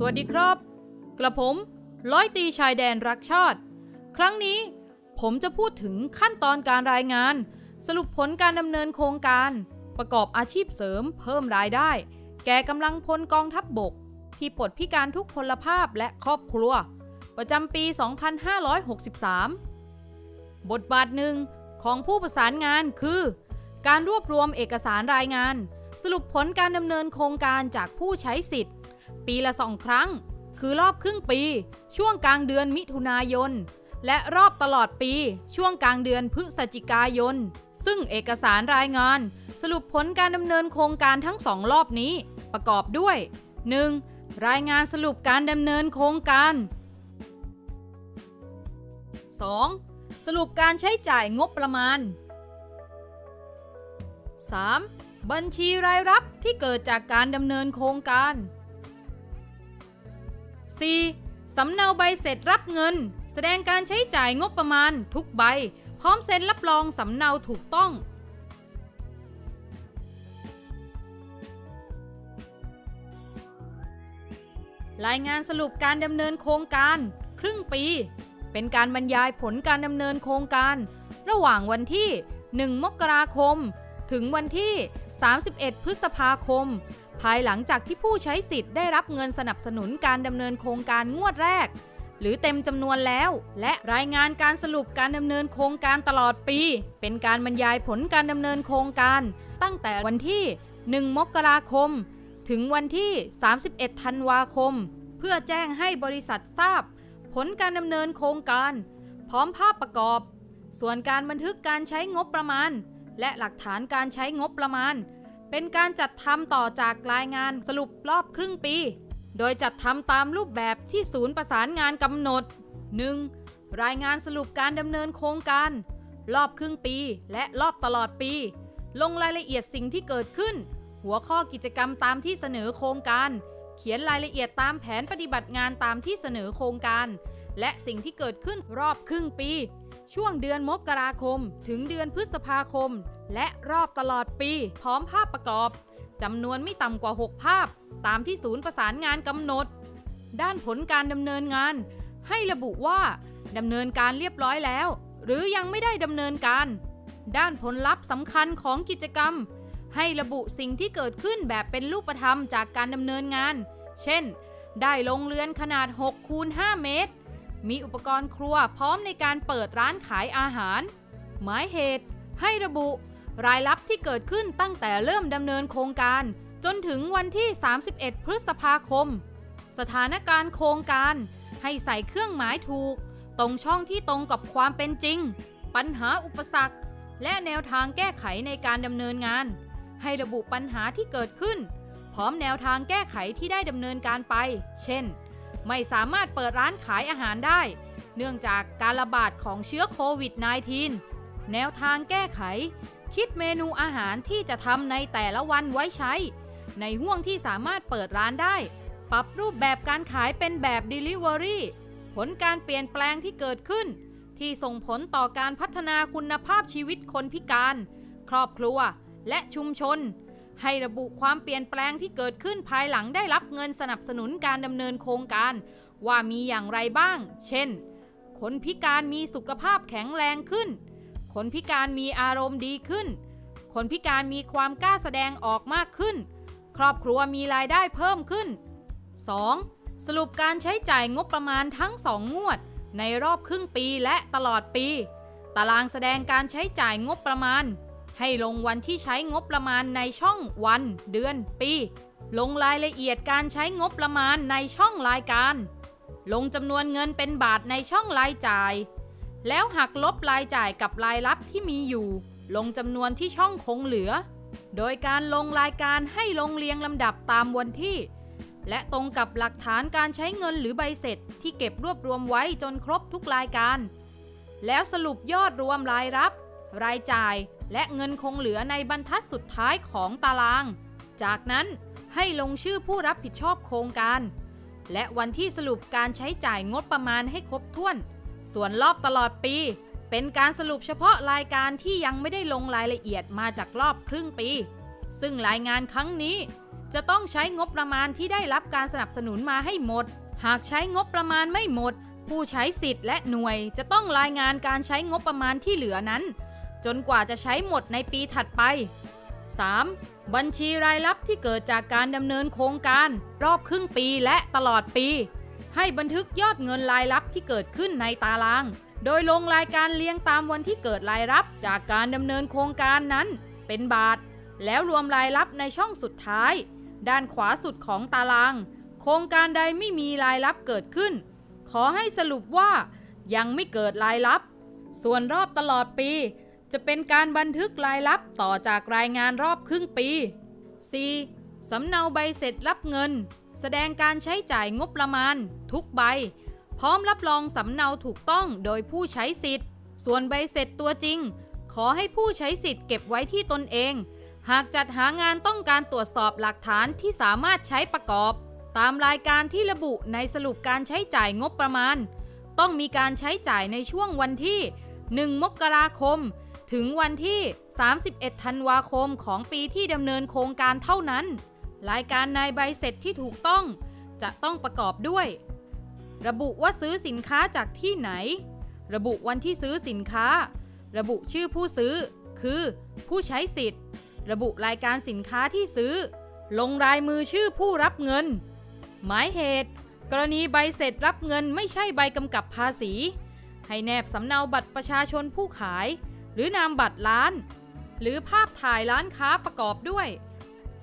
สวัสดีครับ กระผมร้อยตีชายแดนรักชาติ ครั้งนี้ผมจะพูดถึงขั้นตอนการรายงาน สรุปผลการดำเนินโครงการ ประกอบอาชีพเสริมเพิ่มรายได้ แก่กำลังพลกองทัพบบก ที่ปลดพิการทุกพลภาพและครอบครัว ประจำปี 2563 บทบาทหนึ่งของผู้ประสานงานคือ การรวบรวมเอกสารรายงาน สรุปผลการดำเนินโครงการจากผู้ใช้สิทธิ์ ปีละสองครั้ง คือรอบครึ่งปี ช่วงกลางเดือนมิถุนายน และรอบตลอดปี ช่วงกลางเดือนพฤศจิกายน ซึ่งเอกสารรายงาน สรุปผลการดำเนินโครงการทั้งสองรอบนี้ ประกอบด้วย 1. รายงานสรุปการดำเนินโครงการ 2. สรุปการใช้จ่ายงบประมาณ 3. บัญชีรายรับที่เกิดจากการดำเนินโครงการ 4. สำเนาใบเสร็จรับเงิน แสดงการใช้จ่ายงบประมาณทุกใบ พร้อมเซ็นรับรองสำเนาถูกต้อง รายงานสรุปการดำเนินโครงการ ครึ่งปี เป็นการบรรยายผลการดำเนินโครงการ ระหว่างวันที่ 1 มกราคม ถึงวันที่ 31 พฤษภาคม ภายหลังจากที่ผู้ใช้สิทธิ์ได้รับเงินสนับสนุนการดำเนินโครงการงวดแรก หรือเต็มจำนวนแล้ว และรายงานการสรุปการดำเนินโครงการตลอดปี เป็นการบรรยายผลการดำเนินโครงการ ตั้งแต่วันที่ 1 มกราคม ถึงวันที่ 31 ธันวาคม เพื่อแจ้งให้บริษัททราบ ผลการดำเนินโครงการ พร้อมภาพประกอบ ส่วนการบันทึกการใช้งบประมาณ และหลักฐานการใช้งบประมาณ เป็นการจัดทำต่อจากรายงานสรุปรอบครึ่งปี โดยจัดทำตามรูปแบบที่ศูนย์ประสานงานกำหนด 1. รายงานสรุปการดำเนินโครงการ รอบครึ่งปีและรอบตลอดปี ลงรายละเอียดสิ่งที่เกิดขึ้น หัวข้อกิจกรรมตามที่เสนอโครงการ เขียนรายละเอียดตามแผนปฏิบัติงานตามที่เสนอโครงการ และสิ่งที่เกิดขึ้นรอบครึ่งปี ช่วงเดือนมกราคม ถึงเดือนพฤษภาคม และรอบตลอดปี พร้อมภาพประกอบจำนวนไม่ต่ำกว่า 6 ภาพ ตามที่ศูนย์ประสานงานกำหนด ด้านผลการดำเนินงาน ให้ระบุว่าดำเนินการเรียบร้อยแล้ว หรือยังไม่ได้ดำเนินการ ด้านผลลัพธ์สำคัญของกิจกรรม ให้ระบุสิ่งที่เกิดขึ้นแบบเป็นรูปธรรมจากการดำเนินงาน เช่น ได้ลงเรือนขนาด6คูณ5เมตร มีอุปกรณ์ครัวพร้อมในการเปิดร้านขายอาหาร หมายเหตุ ให้ระบุ รายรับที่เกิดขึ้นตั้งแต่เริ่มดำเนินโครงการ จนถึงวันที่ 31 พฤษภาคม สถานการณ์โครงการ ให้ใส่เครื่องหมายถูก ตรงช่องที่ตรงกับความเป็นจริง ปัญหาอุปสรรค และแนวทางแก้ไขในการดำเนินงาน ให้ระบุปัญหาที่เกิดขึ้น พร้อมแนวทางแก้ไขที่ได้ดำเนินการไป เช่น ไม่สามารถเปิดร้านขายอาหารได้ เนื่องจากการระบาดของเชื้อโควิด -19 แนวทางแก้ไข คิดเมนูอาหารที่จะทำในแต่ละวันไว้ใช้ ในห่วงที่สามารถเปิดร้านได้ ปรับรูปแบบการขายเป็นแบบ Delivery ผลการเปลี่ยนแปลงที่เกิดขึ้น ที่ส่งผลต่อการพัฒนาคุณภาพชีวิตคนพิการ ครอบครัว และชุมชน ให้ระบุความเปลี่ยนแปลงที่เกิดขึ้นภายหลังได้รับเงินสนับสนุนการดำเนินโครงการ ว่ามีอย่างไรบ้าง เช่น คนพิการมีสุขภาพแข็งแรงขึ้น คนพิการมีอารมณ์ดีขึ้น คนพิการมีความกล้าแสดงออกมากขึ้น ครอบครัวมีรายได้เพิ่มขึ้น 2. สรุปการใช้จ่ายงบประมาณทั้ง2งวด ในรอบครึ่งปีและตลอดปี ตารางแสดงการใช้จ่ายงบประมาณ ให้ลงวันที่ใช้งบประมาณในช่องวัน เดือน ปี ลงรายละเอียดการใช้งบประมาณในช่องรายการ ลงจำนวนเงินเป็นบาทในช่องรายจ่าย แล้วหักลบรายจ่ายกับรายรับที่มีอยู่ ลงจำนวนที่ช่องคงเหลือ โดยการลงรายการให้ลงเรียงลำดับตามวันที่ และตรงกับหลักฐานการใช้เงินหรือใบเสร็จ ที่เก็บรวบรวมไว้จนครบทุกรายการ แล้วสรุปยอดรวมรายรับ รายจ่าย และเงินคงเหลือในบรรทัดสุดท้ายของตาราง จากนั้นให้ลงชื่อผู้รับผิดชอบโครงการ และวันที่สรุปการใช้จ่ายงบประมาณให้ครบถ้วน ส่วนรอบตลอดปี เป็นการสรุปเฉพาะรายการที่ยังไม่ได้ลงรายละเอียดมาจากรอบครึ่งปี ซึ่งรายงานครั้งนี้ จะต้องใช้งบประมาณที่ได้รับการสนับสนุนมาให้หมด หากใช้งบประมาณไม่หมด ผู้ใช้สิทธิ์และหน่วยจะต้องรายงานการใช้งบประมาณที่เหลือนั้น จนกว่าจะใช้หมดในปีถัดไป 3. บัญชีรายรับที่เกิดจากการดำเนินโครงการรอบครึ่งปีและตลอดปี ให้บันทึกยอดเงินรายรับที่เกิดขึ้นในตาราง โดยลงรายการเรียงตามวันที่เกิดรายรับจากการดำเนินโครงการนั้น เป็นบาท แล้วรวมรายรับในช่องสุดท้าย ด้านขวาสุดของตาราง โครงการใดไม่มีรายรับเกิดขึ้น ขอให้สรุปว่ายังไม่เกิดรายรับ ส่วนรอบตลอดปี จะเป็นการบันทึกรายรับต่อจากรายงานรอบครึ่งปี 4. สำเนาใบเสร็จรับเงิน แสดงการใช้จ่ายงบประมาณ ทุกใบ พร้อมรับรองสำเนาถูกต้องโดยผู้ใช้สิทธิ์ ส่วนใบเสร็จตัวจริง ขอให้ผู้ใช้สิทธิ์เก็บไว้ที่ตนเอง หากจัดหางานต้องการตรวจสอบหลักฐานที่สามารถใช้ประกอบ ตามรายการที่ระบุในสรุปการใช้จ่ายงบประมาณ ต้องมีการใช้จ่ายในช่วงวันที่ 1 มกราคม ถึงวันที่ 31 ธันวาคมของปีที่ดำเนินโครงการเท่านั้น รายการในใบเสร็จที่ถูกต้องจะต้องประกอบด้วย ระบุว่าซื้อสินค้าจากที่ไหน ระบุวันที่ซื้อสินค้า ระบุชื่อผู้ซื้อ คือ ผู้ใช้สิทธิ์ ระบุรายการสินค้าที่ซื้อ ลงรายมือชื่อผู้รับเงิน หมายเหตุ กรณีใบเสร็จรับเงินไม่ใช่ใบกำกับภาษี ให้แนบสำเนาบัตรประชาชนผู้ขาย รือนามบัตรร้าน หรือภาพถ่ายร้านค้าประกอบด้วย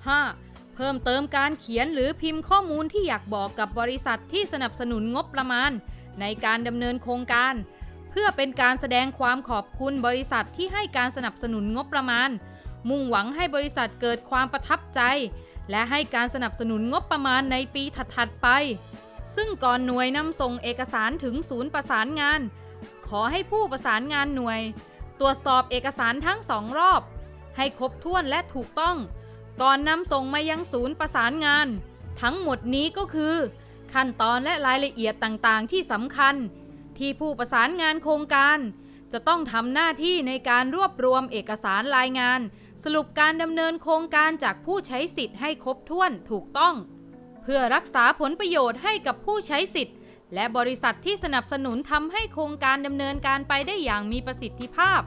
5. เพิ่มเติมการเขียนหรือพิมพ์ข้อมูลที่อยากบอกกับบริษัทที่สนับสนุนงบประมาณ ในการดำเนินโครงการ เพื่อเป็นการแสดงความขอบคุณบริษัทที่ให้การสนับสนุนงบประมาณ มุ่งหวังให้บริษัทเกิดความประทับใจ และให้การสนับสนุนงบประมาณในปีถัดๆไปซึ่งก่อนหน่วยนำส่งเอกสารถึงศูนย์ประสานงาน ขอให้ผู้ประสานงานหน่วย ตรวจสอบเอกสารทั้งสองรอบ ให้ครบถ้วนและถูกต้อง ก่อนนำส่งมายังศูนย์ประสานงาน ทั้งหมดนี้ก็คือ ขั้นตอนและรายละเอียดต่างๆ ที่สำคัญ ที่ผู้ประสานงานโครงการ จะต้องทำหน้าที่ในการรวบรวมเอกสารรายงาน สรุปการดำเนินโครงการจากผู้ใช้สิทธิ์ให้ครบถ้วนถูกต้อง เพื่อรักษาผลประโยชน์ให้กับผู้ใช้สิทธิ์ และบริษัทที่สนับสนุนทำให้โครงการดำเนินการไปได้อย่างมีประสิทธิภาพ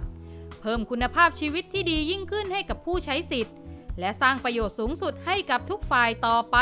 เพิ่มคุณภาพชีวิตที่ดียิ่งขึ้นให้กับผู้ใช้สิทธิ์ และสร้างประโยชน์สูงสุดให้กับทุกฝ่ายต่อไป